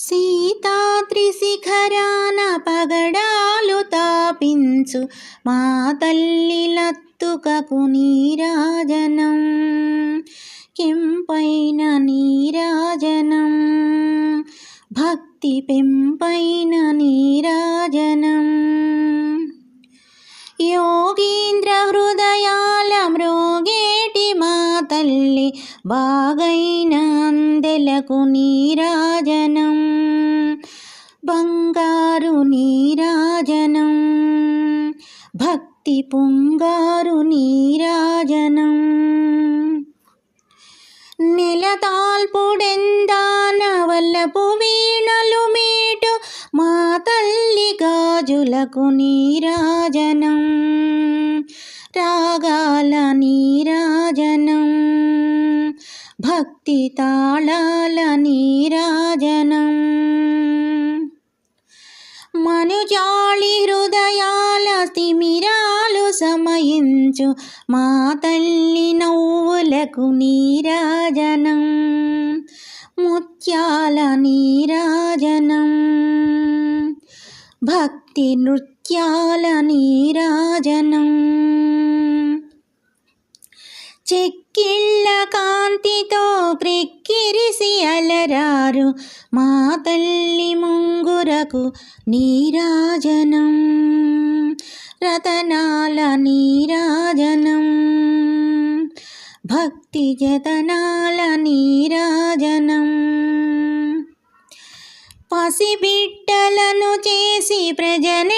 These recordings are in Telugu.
సీతాత్రిశిఖరాన పగడాలు తాపించు మా తల్లి లత్తుకకు నీరాజనం. కెంపైన నీరాజనం. భక్తి పెంపైన నీరాజనం. యోగీంద్ర హృదయాల మృగేటి మా తల్లి బాగైన అందెలకు నీరాజనం. పొంగారు నీరాజనం. భక్తి పొంగారు నీరాజనం. నెలతాల్పుడెందాన వల్లపు వీణలు మీటు మా తల్లి గాజులకు నీరాజనం. రాగాల నీరాజనం. భక్తి తాళాల నీరాజనం. మనుజాళి హృదయాల తిమిరాలు సమయించు మా తల్లి నవ్వులకు నీరాజనం ముత్యాల నీరాజనం. భక్తి నృత్యాల నీరాజనం. చెక్కిళ్ళ కాంతితో క్రిక్కిరిసి అలరారు. మా తల్లి ముంగురకు నీరాజనం. రతనాల నీరాజనం. భక్తి జతనాల నీరాజనం. పసిబిడ్డలను చేసి ప్రజన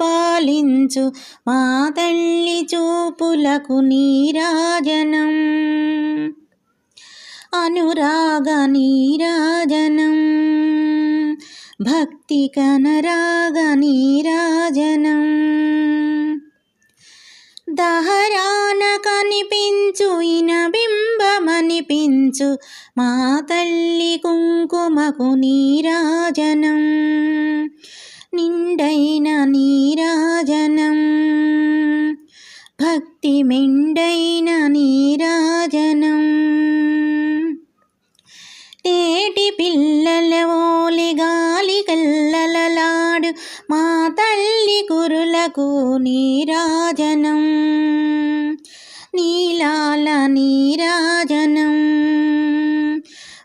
పాలించు మా తల్లి చూపులకు నీరాజనం అనురాగ నీరాజనం భక్తి కనరాగ నీరాజనం దహరాన కనిపించు ఇనబింబమనిపించు మా తల్లి కుంకుమకు నీరాజనం మెండైన నీరాజనం. భక్తి మెండైన నీరాజనం. తేటి పిల్లల ఓలి గాలి కల్లలలాడు మా తల్లి కురులకు నీరాజనం. నీలాల నీరాజనం.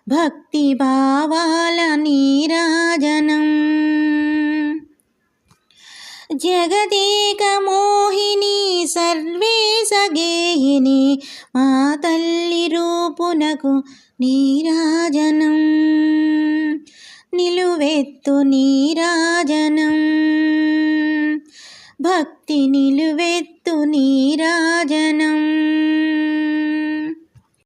భక్తి భావాల నీరాజనం. జగదేక మోహిని సర్వేశ గేహిని మా తల్లి రూపునకు నీరాజనం. నిలువెత్తు నీరాజనం. భక్తి నిలువెత్తు నీరాజనం.